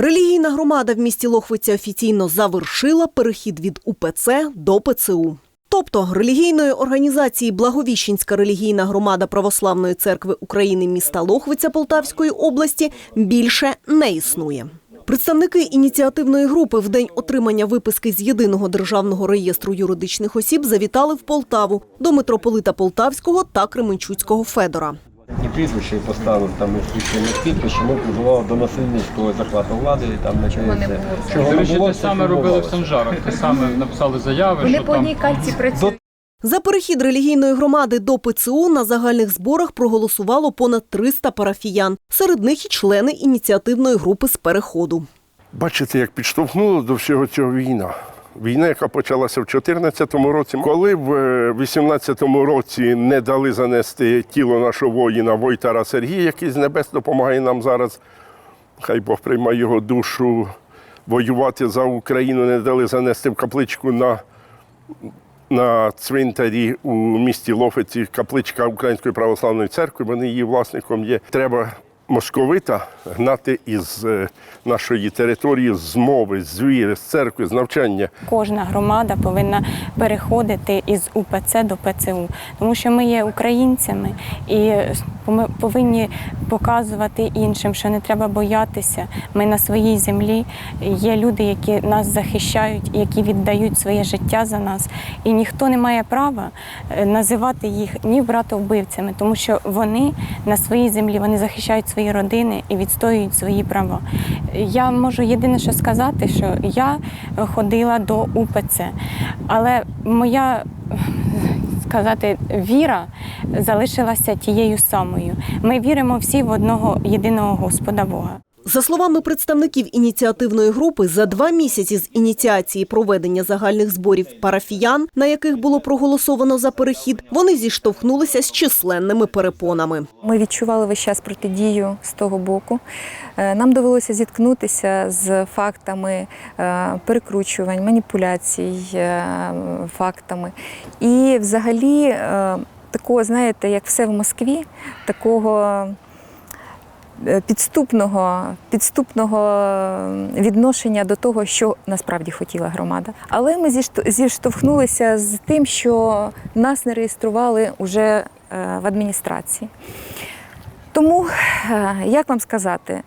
Релігійна громада в місті Лохвиця офіційно завершила перехід від УПЦ до ПЦУ. Тобто релігійної організації Благовіщенська релігійна громада Православної церкви України міста Лохвиця Полтавської області більше не існує. Представники ініціативної групи в день отримання виписки з єдиного державного реєстру юридичних осіб завітали в Полтаву до митрополита Полтавського та Кременчуцького Федора. І прізвище і поставив там і підпис, що ми позивали до насильницького захвату влади і там не Чого не було? Те це саме робили в. Санжарах. Те саме написали заяви, Вони що по там одній кальці працюють. За перехід релігійної громади до ПЦУ на загальних зборах проголосувало понад 300 парафіян. Серед них і члени ініціативної групи з переходу. Бачите, як підштовхнуло до всього цього війна. Війна, яка почалася в 2014 році, коли в 2018 році не дали занести тіло нашого воїна Войтара Сергія, який з небес допомагає нам зараз. Хай Бог приймає його душу воювати за Україну, не дали занести в капличку на, на цвинтарі у місті Лофиці, капличка Української православної церкви. Вони її власником є. Треба московита гнати із е, нашої території з мови, з віри, з церкви, з навчання. Кожна громада повинна переходити із УПЦ до ПЦУ, тому що ми є українцями і ми повинні показувати іншим, що не треба боятися. Ми на своїй землі є люди, які нас захищають, які віддають своє життя за нас. І ніхто не має права е, називати їх ні братовбивцями, тому що вони на своїй землі вони захищають свої родини і відстоюють свої права. Я можу єдине, що сказати, що я ходила до УПЦ, але моя сказати віра залишилася тією самою. Ми віримо всі в одного єдиного Господа Бога. За словами представників ініціативної групи, за два місяці з ініціації проведення загальних зборів парафіян, на яких було проголосовано за перехід, вони зіштовхнулися з численними перепонами. Ми відчували весь час протидію з того боку. Е, Нам довелося зіткнутися з фактами е, перекручувань, маніпуляцій, е, фактами. І взагалі такого, знаєте, як все в Москві, такого. Е, Підступного, підступного відношення до того, що насправді хотіла громада. Але ми зіштовхнулися з тим, що нас не реєстрували уже е, в адміністрації. Тому, е, як вам сказати,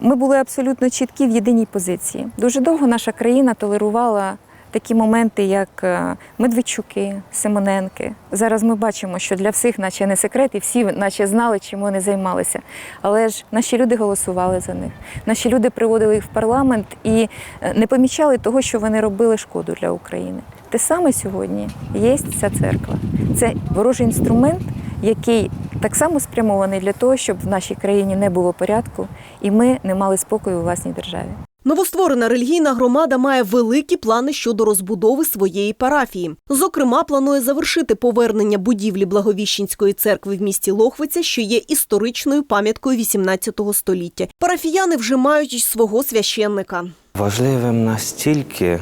ми були абсолютно чіткі в єдиній позиції. Дуже довго наша країна толерувала такі моменти, як е, Медведчуки, Симоненки. Зараз ми бачимо, що для всіх, наче не секрет, і всі наче знали, чим вони займалися. Але ж наші люди голосували за них. Наші люди приводили їх в парламент і е, не помічали того, що вони робили шкоду для України. Те саме сьогодні є ця церква. Це ворожий інструмент, який так само спрямований для того, щоб в нашій країні не було порядку, і ми не мали спокою у власній державі. Новостворена релігійна громада має великі плани щодо розбудови своєї парафії. Зокрема, планує завершити повернення будівлі Благовіщенської церкви в місті Лохвиця, що є історичною пам'яткою XVIII століття. Парафіяни вже мають свого священника. Важливим настільки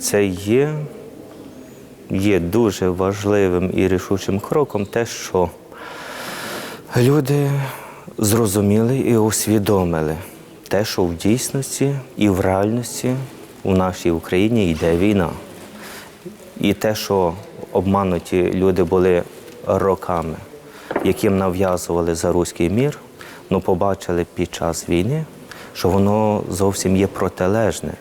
це є, є дуже важливим і рішучим кроком те, що люди зрозуміли і усвідомили те, що в дійсності і в реальності у нашій Україні йде війна. І те, що обмануті люди були роками, яким нав'язували за руський мір, ну побачили під час війни, що воно зовсім є протилежне.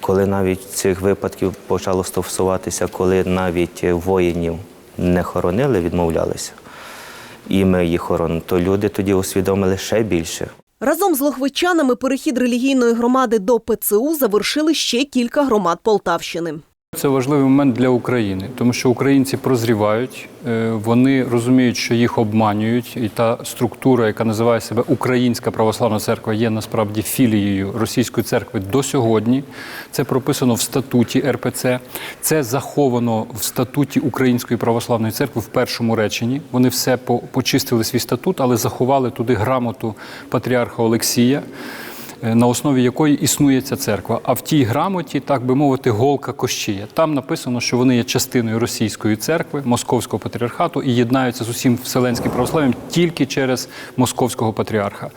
Коли навіть цих випадків почало стосуватися, коли навіть воїнів не хоронили, відмовлялися, і ми їх хоронимо, то люди тоді усвідомили ще більше. Разом з лохвичанами перехід релігійної громади до ПЦУ завершили ще кілька громад Полтавщини. Це важливий момент для України, тому що українці прозрівають, е, вони розуміють, що їх обманюють, і та структура, яка називає себе Українська православна церква, є насправді філією російської церкви до сьогодні. Це прописано в статуті РПЦ. Це заховано в статуті Української православної церкви в першому реченні. Вони все почистили свій статут, але заховали туди грамоту патріарха Олексія. Е, На основі якої існує ця церква. А в тій грамоті, так би мовити, голка Кощія. Там написано, що вони є частиною російської церкви, московського патріархату і єднаються з усім вселенським православ'ям тільки через московського патріарха.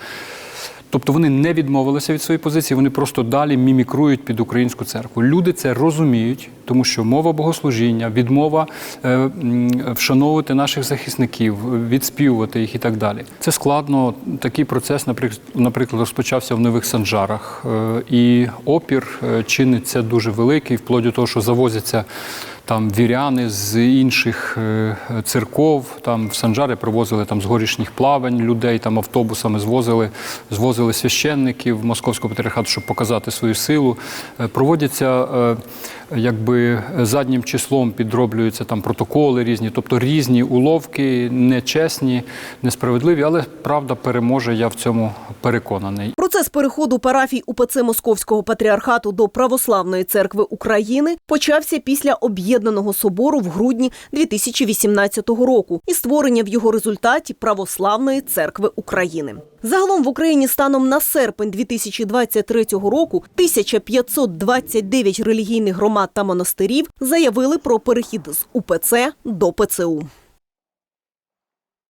Тобто вони не відмовилися від своєї позиції, вони просто далі мімікрують під українську церкву. Люди це розуміють, тому що мова богослужіння, відмова е, вшановувати наших захисників, відспівувати їх і так далі. Це складно. Такий процес, наприклад, розпочався в нових санжарах, е, і опір е, чиниться дуже великий, вплоть до того, що завозяться там віряни з інших е, церков. Там в Санжари привозили там з горішніх плавань людей, там автобусами звозили, звозили священників Московського патріархату, щоб показати свою силу. Е, Проводяться е, якби заднім числом підроблюються там протоколи різні, тобто різні уловки, нечесні, несправедливі, але правда переможе. Я в цьому переконаний. Процес переходу парафій УПЦ Московського патріархату до Православної церкви України почався після об'єднаного собору в грудні 2018 року і створення в його результаті Православної церкви України. Загалом в Україні станом на серпень 2023 року 1529 релігійних громад та монастирів заявили про перехід з УПЦ до ПЦУ.